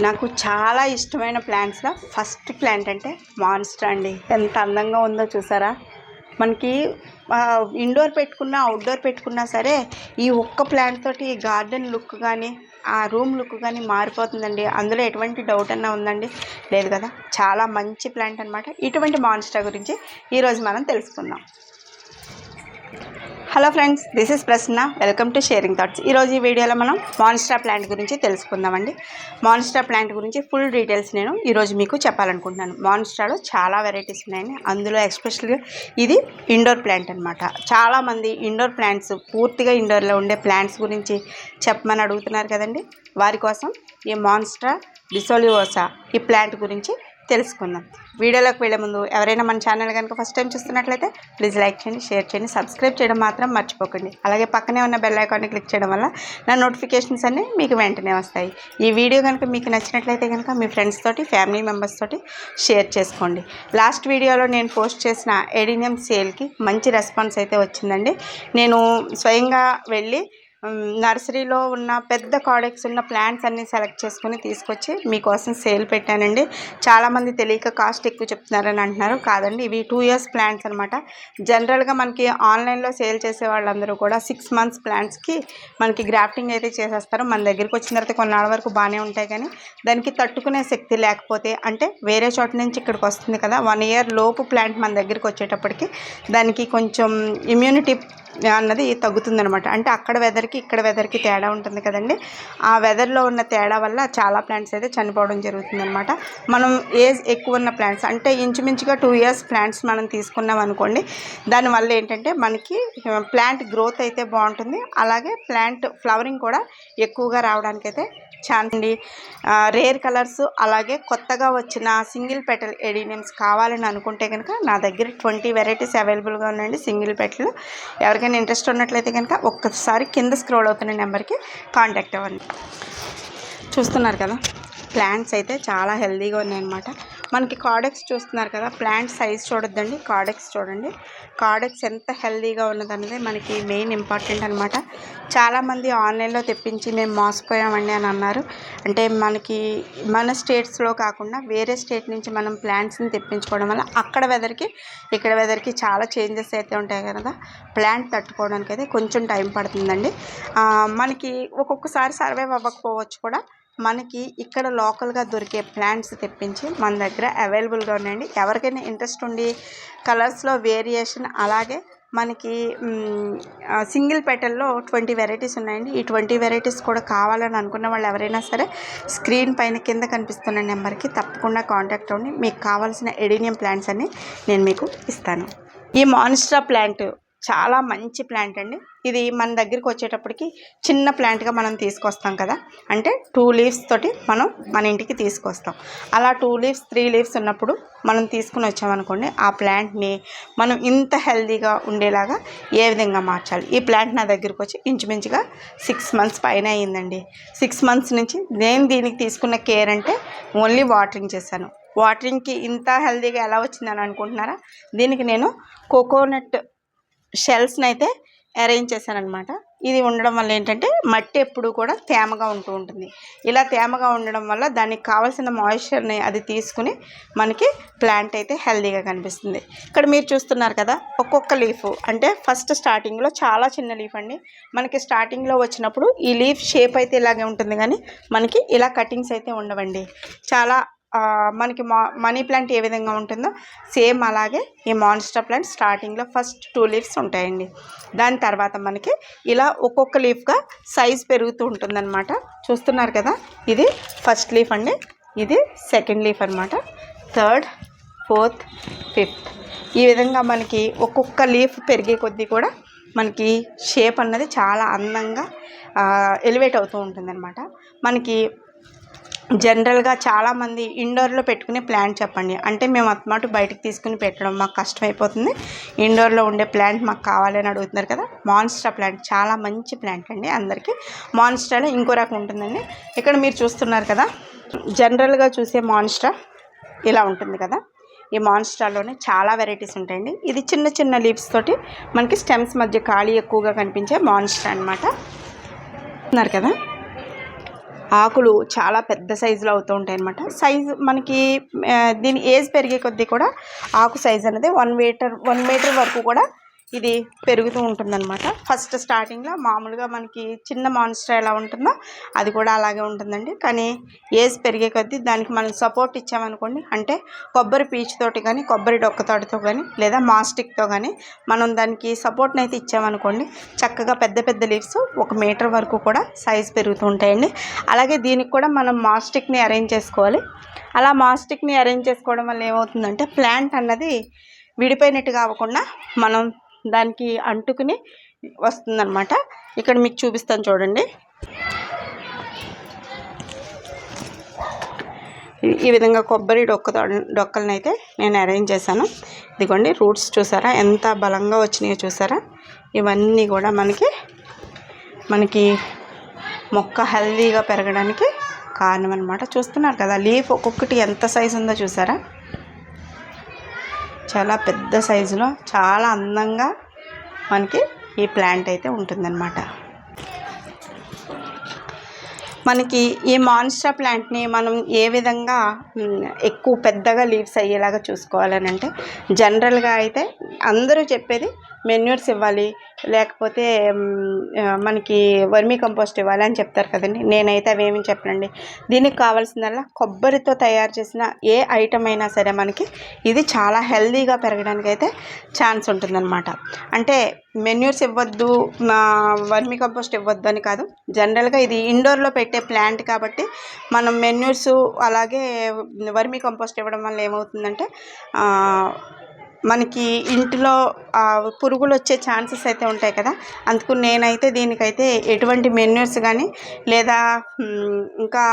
నాకు చాలా ఇష్టమైన ప్లాంట్స్లో ఫస్ట్ ప్లాంట్ అంటే మాన్స్టర్ అండి. ఎంత అందంగా ఉందో చూసారా? మనకి ఇండోర్ పెట్టుకున్నా అవుట్డోర్ పెట్టుకున్నా సరే ఈ ఒక్క ప్లాంట్ తోటి గార్డెన్ లుక్ కానీ ఆ రూమ్ లుక్ కానీ మారిపోతుందండి. అందులో ఎటువంటి డౌట్ అన్నా ఉందండి? లేదు కదా? చాలా మంచి ప్లాంట్ అనమాట ఇటువంటి మాన్స్టర్ గురించి ఈరోజు మనం తెలుసుకుందాం. Hello friends this is Prasanna welcome to sharing thoughts ఈరోజు ఈ వీడియోలో మనం మాన్స్టా ప్లాంట్ గురించి తెలుసుకుందామండి. మాన్స్టా ప్లాంట్ గురించి ఫుల్ డీటెయిల్స్ నేను ఈరోజు మీకు చెప్పాలనుకుంటున్నాను. మాన్స్టాలో చాలా వెరైటీస్ ఉన్నాయండి. అందులో ఎస్పెషల్గా ఇది ఇండోర్ ప్లాంట్ అనమాట చాలామంది ఇండోర్ ప్లాంట్స్ పూర్తిగా ఇండోర్లో ఉండే ప్లాంట్స్ గురించి చెప్పమని అడుగుతున్నారు కదండి. వారి కోసం ఈ మాన్స్టా డిసోలివోసా ఈ ప్లాంట్ గురించి తెలుసుకుందాం. వీడియోలోకి వెళ్ళే ముందు ఎవరైనా మన ఛానల్ కనుక ఫస్ట్ టైం చూస్తున్నట్లయితే ప్లీజ్ లైక్ చేయండి షేర్ చేయండి సబ్స్క్రైబ్ చేయడం మాత్రం మర్చిపోకండి. అలాగే పక్కనే ఉన్న బెల్ ఐకాన్ని క్లిక్ చేయడం వల్ల నా నోటిఫికేషన్స్ అన్నీ మీకు వెంటనే వస్తాయి. ఈ వీడియో కనుక మీకు నచ్చినట్లయితే కనుక మీ ఫ్రెండ్స్ తోటి ఫ్యామిలీ మెంబర్స్ తోటి షేర్ చేసుకోండి. లాస్ట్ వీడియోలో నేను పోస్ట్ చేసిన ఎడినియం సేల్కి మంచి రెస్పాన్స్ అయితే వచ్చిందండి. నేను స్వయంగా వెళ్ళి నర్సరీలో ఉన్న పెద్ద కాడెక్స్ ఉన్న ప్లాంట్స్ అన్నీ సెలెక్ట్ చేసుకుని తీసుకొచ్చి మీకోసం సేల్ పెట్టానండి. చాలామంది తెలియక కాస్ట్ ఎక్కువ చెప్తున్నారని అంటున్నారు. కాదండి ఇవి టూ ఇయర్స్ ప్లాంట్స్ అనమాట జనరల్గా మనకి ఆన్లైన్లో సేల్ చేసే వాళ్ళందరూ కూడా సిక్స్ మంత్స్ ప్లాంట్స్కి మనకి గ్రాఫ్టింగ్ అయితే చేసేస్తారు. మన దగ్గరికి వచ్చిన తర్వాత కొన్నాళ్ళ వరకు బాగానే ఉంటాయి కానీ దానికి తట్టుకునే శక్తి లేకపోతే అంటే వేరే చోట నుంచి ఇక్కడికి వస్తుంది కదా వన్ ఇయర్ లోపు ప్లాంట్ మన దగ్గరికి వచ్చేటప్పటికి దానికి కొంచెం ఇమ్యూనిటీ అన్నది తగ్గుతుందనమాట అంటే అక్కడ వెదర్కి ఇక్కడ వెదర్కి తేడా ఉంటుంది కదండి. ఆ వెదర్లో ఉన్న తేడా వల్ల చాలా ప్లాంట్స్ అయితే చనిపోవడం జరుగుతుందనమాట మనం ఏజ్ ఎక్కువ ఉన్న ప్లాంట్స్ అంటే ఇంచుమించుగా టూ ఇయర్స్ ప్లాంట్స్ మనం తీసుకున్నాం అనుకోండి దానివల్ల ఏంటంటే మనకి ప్లాంట్ గ్రోత్ అయితే బాగుంటుంది. అలాగే ప్లాంట్ ఫ్లవరింగ్ కూడా ఎక్కువగా రావడానికైతే ఛాన్స్ అండి. రేర్ కలర్స్ అలాగే కొత్తగా వచ్చిన సింగిల్ పెటల్ ఎడినియమ్స్ కావాలని అనుకుంటే కనుక నా దగ్గర ట్వంటీ వెరైటీస్ అవైలబుల్గా ఉన్నాయండి సింగిల్ పెటల్ ఎవరికైనా ఇంట్రెస్ట్ ఉన్నట్లయితే కనుక ఒక్కసారి కింద స్క్రోల్ అవుతున్న నెంబర్కి కాంటాక్ట్ అవ్వండి. చూస్తున్నారు కదా? ప్లాంట్స్ అయితే చాలా హెల్తీగా ఉన్నాయన్నమాట. మనకి కాడెక్స్ చూస్తున్నారు కదా ప్లాంట్ సైజ్ చూడొద్దండి కాడెక్స్ చూడండి. కాడెక్స్ ఎంత హెల్దీగా ఉన్నదన్నది మనకి మెయిన్ ఇంపార్టెంట్ అనమాట చాలామంది ఆన్లైన్లో తెప్పించి మేము మోసపోయామండి అని అన్నారు. అంటే మనకి మన స్టేట్స్లో కాకుండా వేరే స్టేట్ నుంచి మనం ప్లాంట్స్ని తెప్పించుకోవడం వల్ల అక్కడ వెదర్కి ఇక్కడ వెదర్కి చాలా చేంజెస్ అయితే ఉంటాయి కదా. ప్లాంట్ తట్టుకోవడానికి అయితే కొంచెం టైం పడుతుందండి. మనకి ఒక్కొక్కసారి సర్వైవ్ అవ్వకపోవచ్చు కూడా. మనకి ఇక్కడ లోకల్గా దొరికే ప్లాంట్స్ తెప్పించి మన దగ్గర అవైలబుల్గా ఉన్నాయండి. ఎవరికైనా ఇంట్రెస్ట్ ఉండి కలర్స్లో వేరియేషన్ అలాగే మనకి సింగిల్ పెటల్లో ట్వంటీ వెరైటీస్ ఉన్నాయండి. ఈ ట్వంటీ వెరైటీస్ కూడా కావాలని అనుకున్న వాళ్ళు ఎవరైనా సరే స్క్రీన్ పైన కింద కనిపిస్తున్న నెంబర్కి తప్పకుండా కాంటాక్ట్ అవ్వండి. మీకు కావాల్సిన ఎడినియం ప్లాంట్స్ అన్ని నేను మీకు ఇస్తాను. ఈ మాన్స్ట్రా ప్లాంట్ చాలా మంచి ప్లాంట్ అండి. ఇది మన దగ్గరికి వచ్చేటప్పటికి చిన్న ప్లాంట్గా మనం తీసుకొస్తాం కదా. అంటే టూ లీవ్స్ తోటి మనం మన ఇంటికి తీసుకొస్తాం. అలా టూ లీవ్స్ త్రీ లీవ్స్ ఉన్నప్పుడు మనం తీసుకుని వచ్చామనుకోండి ఆ ప్లాంట్ని మనం ఇంత హెల్దీగా ఉండేలాగా ఏ విధంగా మార్చాలి? ఈ ప్లాంట్ నా దగ్గరికి వచ్చి ఇంచుమించుగా సిక్స్ మంత్స్ పైన అయ్యిందండి. సిక్స్ మంత్స్ నుంచి నేను దీనికి తీసుకున్న కేర్ అంటే ఓన్లీ వాటరింగ్ చేశాను. వాటరింగ్కి ఇంత హెల్దీగా ఎలా వచ్చిందని అనుకుంటున్నారా? దీనికి నేను కోకోనట్ షెల్స్ని అయితే అరేంజ్ చేశానమాట ఇది ఉండడం వల్ల ఏంటంటే మట్టి ఎప్పుడు కూడా తేమగా ఉంటూ ఉంటుంది. ఇలా తేమగా ఉండడం వల్ల దానికి కావాల్సిన మాయిశ్చర్ని అది తీసుకుని మనకి ప్లాంట్ అయితే హెల్దీగా కనిపిస్తుంది. ఇక్కడ మీరు చూస్తున్నారు కదా ఒక్కొక్క లీఫ్. అంటే ఫస్ట్ స్టార్టింగ్లో చాలా చిన్న లీఫ్ అండి. మనకి స్టార్టింగ్లో వచ్చినప్పుడు ఈ లీఫ్ షేప్ అయితే ఇలాగే ఉంటుంది కానీ మనకి ఇలా కటింగ్స్ అయితే ఉండవండి. చాలా మనకి మా మనీ ప్లాంట్ ఏ విధంగా ఉంటుందో సేమ్ అలాగే ఈ మాన్స్టర్ ప్లాంట్ స్టార్టింగ్లో ఫస్ట్ టూ లీవ్స్ ఉంటాయండి. దాని తర్వాత మనకి ఇలా ఒక్కొక్క లీఫ్గా సైజ్ పెరుగుతూ ఉంటుందన్నమాట. చూస్తున్నారు కదా? ఇది ఫస్ట్ లీఫ్ అండి. ఇది సెకండ్ లీఫ్ అనమాట థర్డ్ ఫోర్త్ ఫిఫ్త్. ఈ విధంగా మనకి ఒక్కొక్క లీఫ్ పెరిగే కొద్దీ కూడా మనకి షేప్ అన్నది చాలా అందంగా ఎలివేట్ అవుతూ ఉంటుందన్నమాట. మనకి జనరల్గా చాలామంది ఇండోర్లో పెట్టుకునే ప్లాంట్ చెప్పండి. అంటే మేము అత్తమాట బయటకు తీసుకుని పెట్టడం మాకు కష్టమైపోతుంది. ఇండోర్లో ఉండే ప్లాంట్ మాకు కావాలని అడుగుతున్నారు కదా మాన్స్టా ప్లాంట్ చాలా మంచి ప్లాంట్ అండి అందరికీ. మాన్స్టాలో ఇంకో రకం ఉంటుందండి. ఇక్కడ మీరు చూస్తున్నారు కదా జనరల్గా చూసే మాన్స్టా ఇలా ఉంటుంది కదా. ఈ మాన్స్టాలోనే చాలా వెరైటీస్ ఉంటాయండి. ఇది చిన్న చిన్న లీవ్స్ తోటి మనకి స్టెమ్స్ మధ్య ఖాళీ ఎక్కువగా కనిపించే మాన్స్టా అనమాట ఉన్నారు కదా ఆకులు చాలా పెద్ద సైజులో అవుతూ ఉంటాయి అనమాట సైజు మనకి దీని ఏజ్ పెరిగే కొద్దీ కూడా ఆకు సైజ్ అనేది వన్ మీటర్ వన్ మీటర్ వరకు కూడా ఇది పెరుగుతూ ఉంటుందన్నమాట. ఫస్ట్ స్టార్టింగ్లో మామూలుగా మనకి చిన్న మాన్స్టర్ ఎలా ఉంటుందో అది కూడా అలాగే ఉంటుందండి. కానీ ఏజ్ పెరిగే కొద్దీ దానికి మనం సపోర్ట్ ఇచ్చామనుకోండి అంటే కొబ్బరి పీచుతోటి కానీ కొబ్బరి డొక్కతోటితో కానీ లేదా మాస్టిక్తో కానీ మనం దానికి సపోర్ట్ని అయితే ఇచ్చామనుకోండి చక్కగా పెద్ద పెద్ద లీవ్స్ ఒక మీటర్ వరకు కూడా సైజ్ పెరుగుతూ ఉంటాయండి. అలాగే దీనికి కూడా మనం మాస్టిక్ని అరేంజ్ చేసుకోవాలి. అలా మాస్టిక్ని అరేంజ్ చేసుకోవడం వల్ల ఏమవుతుందంటే ప్లాంట్ అన్నది విడిపోయినట్టు కాకుండా మనం దానికి అంటుకుని వస్తుందన్నమాట. ఇక్కడ మీకు చూపిస్తాను చూడండి. ఈ- విధంగా కొబ్బరి డొక్క డొక్కలను అయితే నేను అరేంజ్ చేశాను. ఇదిగోండి రూట్స్ చూసారా? ఎంత బలంగా వచ్చినాయో చూసారా? ఇవన్నీ కూడా మనకి మనకి మొక్క హెల్దీగా పెరగడానికి కారణం అనమాట చూస్తున్నారు కదా లీఫ్ ఒక్కొక్కటి ఎంత సైజు ఉందో చూసారా? చాలా పెద్ద సైజులో చాలా అందంగా మనకి ఈ ప్లాంట్ అయితే ఉంటుందన్నమాట. మనకి ఈ మాన్స్టర్ ప్లాంట్ని మనం ఏ విధంగా ఎక్కువ పెద్దగా లీవ్స్ అయ్యేలాగా చూసుకోవాలని అంటే జనరల్గా అయితే అందరూ చెప్పేది మెన్యూర్స్ ఇవ్వాలి లేకపోతే మనకి వర్మీ కంపోస్ట్ ఇవ్వాలి అని చెప్తారు కదండి. నేనైతే అవేమీ చెప్పనండి. దీనికి కావాల్సిందల్లా కొబ్బరితో తయారు చేసిన ఏ ఐటమ్ అయినా సరే మనకి ఇది చాలా హెల్దీగా పెరగడానికి అయితే ఛాన్స్ ఉంటుందన్నమాట. అంటే మెన్యూర్స్ ఇవ్వద్దు వర్మీ వర్మి కంపోస్ట్ ఇవ్వద్దు అని కాదు. జనరల్గా ఇది ఇండోర్లో పెట్టే ప్లాంట్ కాబట్టి మనం మెన్యూర్స్ అలాగే వర్మి కంపోస్ట్ ఇవ్వడం వల్ల ఏమవుతుందంటే మనకి ఇంటిలో పురుగులు వచ్చే ఛాన్సెస్ అయితే ఉంటాయి కదా. అందుకు నేనైతే దీనికైతే ఎటువంటి మెన్యూర్స్ కానీ లేదా ఇంకా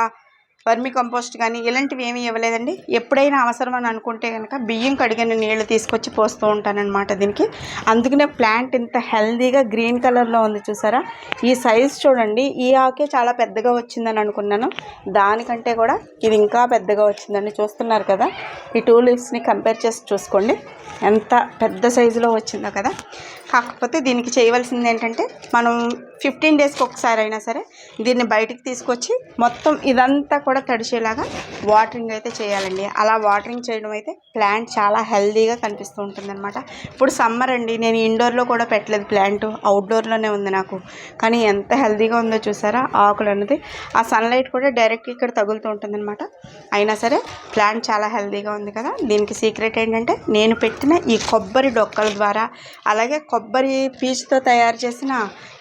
వర్మి కంపోస్ట్ కానీ ఇలాంటివి ఏమీ ఇవ్వలేదండి. ఎప్పుడైనా అవసరం అని అనుకుంటే కనుక బియ్యం కడిగిన నీళ్ళు తీసుకొచ్చి పోస్తూ ఉంటానన్నమాట దీనికి. అందుకనే ప్లాంట్ ఇంత హెల్దీగా గ్రీన్ కలర్లో ఉంది చూసారా? ఈ సైజ్ చూడండి ఈ ఆకే చాలా పెద్దగా వచ్చిందని అనుకున్నాను. దానికంటే కూడా ఇది ఇంకా పెద్దగా వచ్చిందండి చూస్తున్నారు కదా? ఈ టూ లీవ్స్ని కంపేర్ చేసి చూసుకోండి. ఎంత పెద్ద సైజులో వచ్చిందో కదా? కాకపోతే దీనికి చేయవలసింది ఏంటంటే మనం ఫిఫ్టీన్ డేస్కి ఒకసారి అయినా సరే దీన్ని బయటికి తీసుకొచ్చి మొత్తం ఇదంతా కూడా తడిచేలాగా వాటరింగ్ అయితే చేయాలండి. అలా వాటరింగ్ చేయడం అయితే ప్లాంట్ చాలా హెల్దీగా కనిపిస్తూ ఉంటుందన్నమాట. ఇప్పుడు సమ్మర్ అండి నేను ఇండోర్లో కూడా పెట్టలేదు ప్లాంట్ అవుట్డోర్లోనే ఉంది నాకు. కానీ ఎంత హెల్దీగా ఉందో చూసారా ఆకులు అన్నది ఆ సన్లైట్ కూడా డైరెక్ట్ ఇక్కడ తగులుతూ ఉంటుందన్నమాట. అయినా సరే ప్లాంట్ చాలా హెల్దీగా ఉంది కదా. దీనికి సీక్రెట్ ఏంటంటే నేను పెట్టిన ఈ కొబ్బరి డొక్కల ద్వారా అలాగే కొబ్బరి కొబ్బరి పీచుతో తయారు చేసిన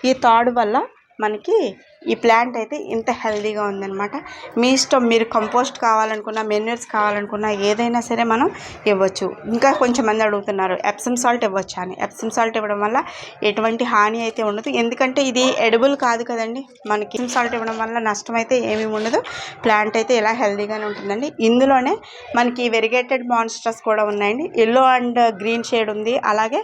ఈ తాడు వల్ల మనకి ఈ ప్లాంట్ అయితే ఇంత హెల్దీగా ఉందన్నమాట. మీ ఇష్టం మీరు కంపోస్ట్ కావాలనుకున్నా మెన్యూర్స్ కావాలనుకున్నా ఏదైనా సరే మనం ఇవ్వచ్చు. ఇంకా కొంచెం మంది అడుగుతున్నారు ఎప్సమ్ సాల్ట్ ఇవ్వచ్చా అని. ఎప్సమ్ సాల్ట్ ఇవ్వడం వల్ల ఎటువంటి హాని అయితే ఉండదు. ఎందుకంటే ఇది ఎడిబుల్ కాదు కదండి. మనకి ఎప్సమ్ సాల్ట్ ఇవ్వడం వల్ల నష్టం అయితే ఏమీ ఉండదు. ప్లాంట్ అయితే ఇలా హెల్దీగానే ఉంటుందండి. ఇందులోనే మనకి వెరిగేటెడ్ మాన్స్టర్స్ కూడా ఉన్నాయండి. ఎల్లో అండ్ గ్రీన్ షేడ్ ఉంది. అలాగే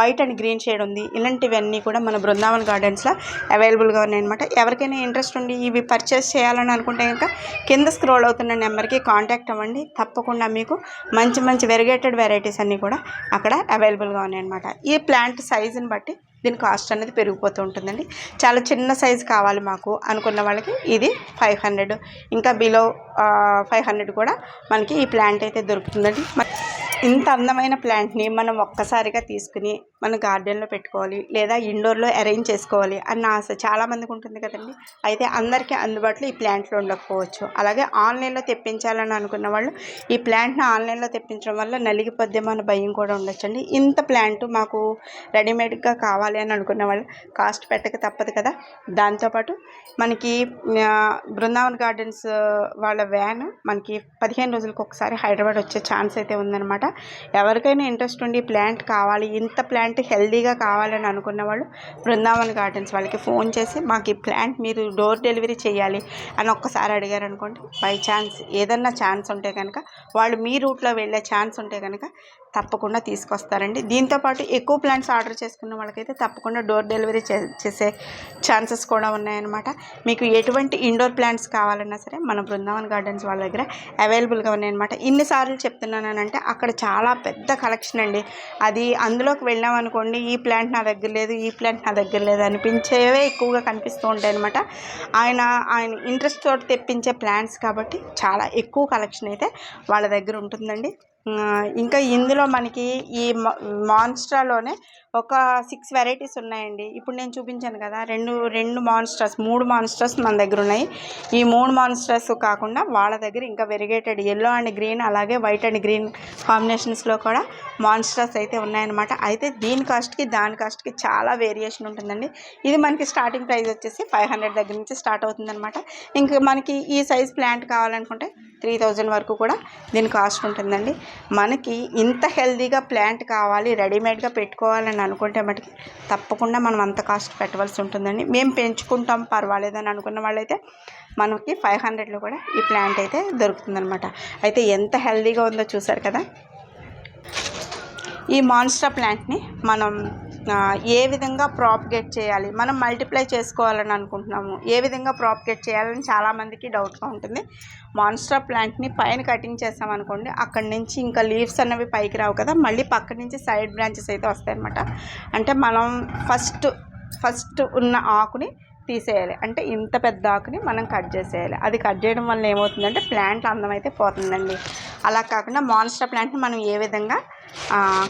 వైట్ అండ్ గ్రీన్ షేడ్ ఉంది. ఇలాంటివన్నీ కూడా మన బృందావన్ గార్డెన్స్లో అవైలబుల్గా ఉన్నాయన్నమాట. ఎవరికి ఎవరికైనా ఇంట్రెస్ట్ ఉండి ఇవి పర్చేస్ చేయాలని అనుకుంటే కనుక కింద స్క్రోల్ అవుతున్న నెంబర్కి కాంటాక్ట్ అవ్వండి. తప్పకుండా మీకు మంచి మంచి వెరిగేటెడ్ వెరైటీస్ అన్నీ కూడా అక్కడ అవైలబుల్గా ఉన్నాయన్నమాట ఈ ప్లాంట్ సైజుని బట్టి దీని కాస్ట్ అనేది పెరిగిపోతూ ఉంటుందండి. చాలా చిన్న సైజు కావాలి మాకు అనుకున్న వాళ్ళకి ఇది ఫైవ్ హండ్రెడ్ ఇంకా బిలో ఫైవ్ హండ్రెడ్ కూడా మనకి ఈ ప్లాంట్ అయితే దొరుకుతుందండి. ఇంత అందమైన ప్లాంట్ని మనం ఒక్కసారిగా తీసుకుని మన గార్డెన్లో పెట్టుకోవాలి లేదా ఇండోర్లో అరేంజ్ చేసుకోవాలి అన్న ఆశ చాలామందికి ఉంటుంది కదండి. అయితే అందరికీ అందుబాటులో ఈ ప్లాంట్లు ఉండకపోవచ్చు. అలాగే ఆన్లైన్లో తెప్పించాలని అనుకున్న వాళ్ళు ఈ ప్లాంట్ని ఆన్లైన్లో తెప్పించడం వల్ల నలిగిపోద్దేమో అన్న భయం కూడా ఉండొచ్చండి. ఇంత ప్లాంట్ మాకు రెడీమేడ్గా కావాలి అని అనుకున్న వాళ్ళు కాస్ట్ పెట్టక తప్పదు కదా. దాంతోపాటు మనకి బృందావన్ గార్డెన్స్ వాళ్ళ వ్యాన్ మనకి పదిహేను రోజులకు ఒకసారి హైదరాబాద్ వచ్చే ఛాన్స్ అయితే ఉందన్నమాట. ఎవరికైనా ఇంట్రెస్ట్ ఉండి ప్లాంట్ కావాలి ఇంత ప్లాంట్ హెల్దీగా కావాలని అనుకున్న వాళ్ళు బృందావన్ గార్డెన్స్ వాళ్ళకి ఫోన్ చేసి మాకు ఈ ప్లాంట్ మీరు డోర్ డెలివరీ చేయాలి అని ఒక్కసారి అడిగారు అనుకోండి. బై ఛాన్స్ ఏదన్నా ఛాన్స్ ఉంటే కనుక వాళ్ళు మీ రూట్లో వెళ్ళే ఛాన్స్ ఉంటే కనుక తప్పకుండా తీసుకొస్తారండి. దీంతోపాటు ఎక్కువ ప్లాంట్స్ ఆర్డర్ చేసుకున్న వాళ్ళకైతే తప్పకుండా డోర్ డెలివరీ చే చేసే ఛాన్సెస్ కూడా ఉన్నాయన్నమాట. మీకు ఎటువంటి ఇండోర్ ప్లాంట్స్ కావాలన్నా సరే మన బృందావన్ గార్డెన్స్ వాళ్ళ దగ్గర అవైలబుల్గా ఉన్నాయన్నమాట. ఇన్నిసార్లు చెప్తున్నానంటే అక్కడ చాలా పెద్ద కలెక్షన్ అండి. అది అందులోకి వెళ్ళామనుకోండి ఈ ప్లాంట్ నా దగ్గర లేదు ఈ ప్లాంట్ నా దగ్గర లేదు అనిపించేవే ఎక్కువగా కనిపిస్తూ ఉంటాయి అనమాట ఆయన ఆయన ఇంట్రెస్ట్ తోటి తెప్పించే ప్లాంట్స్ కాబట్టి చాలా ఎక్కువ కలెక్షన్ అయితే వాళ్ళ దగ్గర ఉంటుందండి. ఇంకా ఇందులో మనకి ఈ మా- మాన్స్ట్రాలోనే ఒక సిక్స్ వెరైటీస్ ఉన్నాయండి. ఇప్పుడు నేను చూపించాను కదా రెండు రెండు మాన్స్టర్స్ మూడు మాన్స్టర్స్ మన దగ్గర ఉన్నాయి. ఈ మూడు మాన్స్టర్స్ కాకుండా వాళ్ళ దగ్గర ఇంకా వెరిగేటెడ్ ఎల్లో అండ్ గ్రీన్ అలాగే వైట్ అండ్ గ్రీన్ కాంబినేషన్స్లో కూడా మాన్స్టర్స్ అయితే ఉన్నాయన్నమాట. అయితే దీని కాస్ట్కి దాని కాస్ట్కి చాలా వేరియేషన్ ఉంటుందండి. ఇది మనకి స్టార్టింగ్ ప్రైస్ వచ్చేసి ఫైవ్ హండ్రెడ్ దగ్గర నుంచి స్టార్ట్ అవుతుందన్నమాట. ఇంకా మనకి ఈ సైజ్ ప్లాంట్ కావాలనుకుంటే త్రీ థౌజండ్ వరకు కూడా దీని కాస్ట్ ఉంటుందండి. మనకి ఇంత హెల్దీగా ప్లాంట్ కావాలి రెడీమేడ్గా పెట్టుకోవాలని అనుకుంటే మటుకి తప్పకుండా మనం అంత కాస్ట్ పెట్టవలసి ఉంటుందండి. మేము పెంచుకుంటాం పర్వాలేదని అనుకున్న వాళ్ళైతే మనకి ఫైవ్ హండ్రెడ్లో కూడా ఈ ప్లాంట్ అయితే దొరుకుతుందనమాట అయితే ఎంత హెల్దీగా ఉందో చూసారు కదా? ఈ మాన్స్టర్ ప్లాంట్ని మనం ఏ విధంగా ప్రాపగేట్ చేయాలి? మనం మల్టిప్లై చేసుకోవాలని అనుకుంటున్నాము. ఏ విధంగా ప్రాపగేట్ చేయాలని చాలామందికి డౌట్గా ఉంటుంది. మాన్స్టర్ ప్లాంట్ని పైన కటింగ్ చేస్తామనుకోండి అక్కడి నుంచి ఇంకా లీవ్స్ అనేవి పైకి రావు కదా మళ్ళీ పక్క నుంచి సైడ్ బ్రాంచెస్ అయితే వస్తాయనమాట అంటే మనం ఫస్ట్ ఫస్ట్ ఉన్న ఆకుని తీసేయాలి. అంటే ఇంత పెద్ద ఆకుని మనం కట్ చేసేయాలి. అది కట్ చేయడం వల్ల ఏమవుతుందంటే ప్లాంట్ అందం అయితే పోతుందండి. అలా కాకుండా మాన్స్టర్ ప్లాంట్ని మనం ఏ విధంగా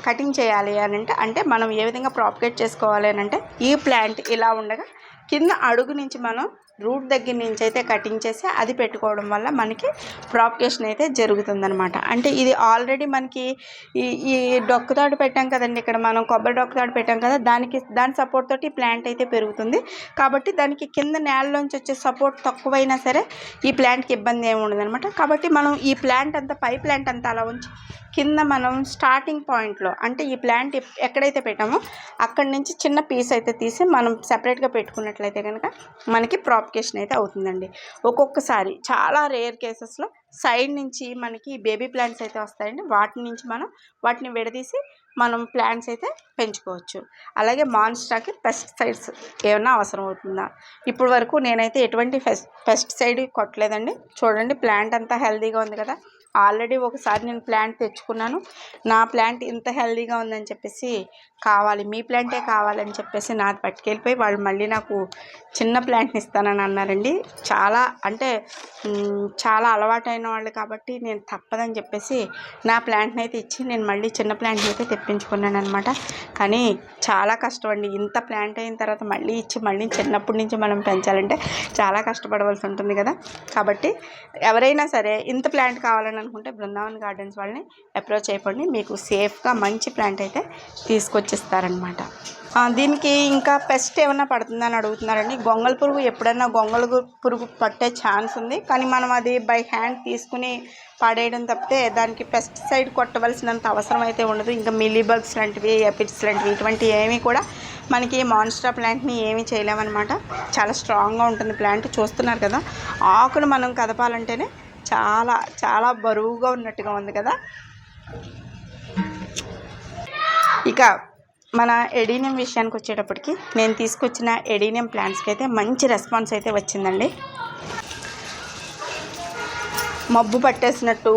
కటింగ్ చేయాలి అని అంటే అంటే మనం ఏ విధంగా ప్రాపగేట్ చేసుకోవాలి అని అంటే ఈ ప్లాంట్ ఇలా ఉండగా కింద అడుగు నుంచి మనం రూట్ దగ్గర నుంచి అయితే కటింగ్ చేసి అది పెట్టుకోవడం వల్ల మనకి ప్రాపగేషన్ అయితే జరుగుతుందనమాట అంటే ఇది ఆల్రెడీ మనకి ఈ ఈ డొక్కతాడు పెట్టాం కదండి ఇక్కడ మనం కొబ్బరి డొక్కతాడు పెట్టాం కదా దానికి దాని సపోర్ట్ తోటి ఈ ప్లాంట్ అయితే పెరుగుతుంది. కాబట్టి దానికి కింద నేలలోంచి వచ్చే సపోర్ట్ తక్కువైనా సరే ఈ ప్లాంట్కి ఇబ్బంది ఏమి ఉండదు అనమాట కాబట్టి మనం ఈ ప్లాంట్ అంతా పై ప్లాంట్ అంతా అలా ఉంచి కింద మనం స్టార్టింగ్ పాయింట్లో అంటే ఈ ప్లాంట్ ఎక్కడైతే పెట్టామో అక్కడి నుంచి చిన్న పీస్ అయితే తీసి మనం సెపరేట్గా పెట్టుకున్నట్లయితే కనుక మనకి ప్రాపికేషన్ అయితే అవుతుందండి. ఒక్కొక్కసారి చాలా రేర్ కేసెస్లో సైడ్ నుంచి మనకి బేబీ ప్లాంట్స్ అయితే వస్తాయండి. వాటి నుంచి మనం వాటిని విడదీసి మనం ప్లాంట్స్ అయితే పెంచుకోవచ్చు. అలాగే మాన్స్టాకి పెస్టిసైడ్స్ ఏమైనా అవసరం అవుతుందా? ఇప్పుడు వరకు నేనైతే ఎటువంటి పెస్ట్ పెస్టిసైడ్ కొట్టలేదండి. చూడండి ప్లాంట్ అంతా హెల్తీగా ఉంది కదా. ఆల్రెడీ ఒకసారి నేను ప్లాంట్ తెచ్చుకున్నాను. నా ప్లాంట్ ఇంత హెల్దీగా ఉందని చెప్పేసి కావాలి మీ ప్లాంటే కావాలని చెప్పేసి నాది పట్టుకెళ్ళిపోయి వాళ్ళు మళ్ళీ నాకు చిన్న ప్లాంట్ని ఇస్తానని అన్నారండి. చాలా అంటే చాలా అలవాటైన వాళ్ళు కాబట్టి నేను తప్పదని చెప్పేసి నా ప్లాంట్ని అయితే ఇచ్చి నేను మళ్ళీ చిన్న ప్లాంట్ని అయితే తెప్పించుకున్నాను అనమాట కానీ చాలా కష్టం అండి ఇంత ప్లాంట్ అయిన తర్వాత మళ్ళీ ఇచ్చి మళ్ళీ చిన్నప్పటి నుంచి మనం పెంచాలంటే చాలా కష్టపడవలసి ఉంటుంది కదా. కాబట్టి ఎవరైనా సరే ఇంత ప్లాంట్ కావాలని అనుకుంటే బృందావన్ గార్డెన్స్ వాళ్ళని అప్రోచ్ అయిపోండి. మీకు సేఫ్గా మంచి ప్లాంట్ అయితే తీసుకొచ్చి తీసుకొచ్చిస్తారనమాట దీనికి ఇంకా పెస్ట్ ఏమైనా పడుతుందని అడుగుతున్నారండి. గొంగళ పురుగు ఎప్పుడైనా గొంగళ పురుగు పట్టే ఛాన్స్ ఉంది. కానీ మనం అది బై హ్యాండ్ తీసుకుని పడేయడం తప్పితే దానికి పెస్టిసైడ్ కొట్టవలసినంత అవసరం అయితే ఉండదు. ఇంకా మిల్లీబగ్స్ లాంటివి ఎపిడ్స్ లాంటివి ఇటువంటి ఏమీ కూడా మనకి మాన్స్టర్ ప్లాంట్ని ఏమీ చేయలేమన్నమాట చాలా స్ట్రాంగ్గా ఉంటుంది ప్లాంట్. చూస్తున్నారు కదా ఆకును మనం కదపాలంటేనే చాలా చాలా బరువుగా ఉన్నట్టుగా ఉంది కదా. ఇక మన ఎడీనియం విషయానికి వచ్చేటప్పటికి నేను తీసుకొచ్చిన ఎడీనియం ప్లాంట్స్కి అయితే మంచి రెస్పాన్స్ అయితే వచ్చిందండి. మబ్బు పట్టేసినట్టు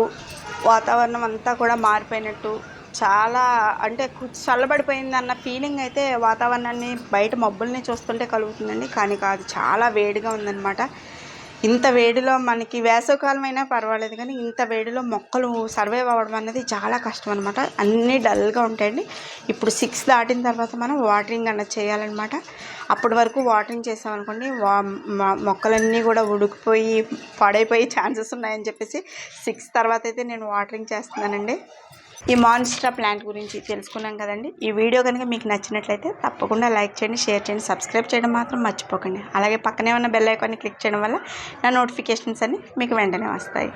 వాతావరణం అంతా కూడా మారిపోయినట్టు చాలా అంటే చల్లబడిపోయింది అన్న ఫీలింగ్ అయితే వాతావరణాన్ని బయట మబ్బుల్ని చూస్తుంటే కలుగుతుందండి. కానీ కాదు చాలా వేడిగా ఉందన్నమాట. ఇంత వేడిలో మనకి వేసవకాలం అయినా పర్వాలేదు కానీ ఇంత వేడిలో మొక్కలు సర్వైవ్ అవ్వడం అనేది చాలా కష్టం అనమాట అన్నీ డల్గా ఉంటాయండి. ఇప్పుడు సిక్స్ దాటిన తర్వాత మనం వాటరింగ్ అన్నది చేయాలన్నమాట. అప్పటి వరకు వాటరింగ్ చేసామనుకోండి వా మొక్కలన్నీ కూడా ఉడికిపోయి పాడైపోయే ఛాన్సెస్ ఉన్నాయని చెప్పేసి సిక్స్ తర్వాత అయితే నేను వాటరింగ్ చేస్తున్నానండి. ఈ మాన్స్ట్రా ప్లాంట్ గురించి తెలుసుకున్నాం కదండి. ఈ వీడియో కనుక మీకు నచ్చినట్లయితే తప్పకుండా లైక్ చేయండి షేర్ చేయండి సబ్స్క్రైబ్ చేయడం మాత్రం మర్చిపోకండి. అలాగే పక్కనే ఉన్న బెల్ ఐకాన్ని క్లిక్ చేయడం వల్ల నా నోటిఫికేషన్స్ అన్ని మీకు వెంటనే వస్తాయి.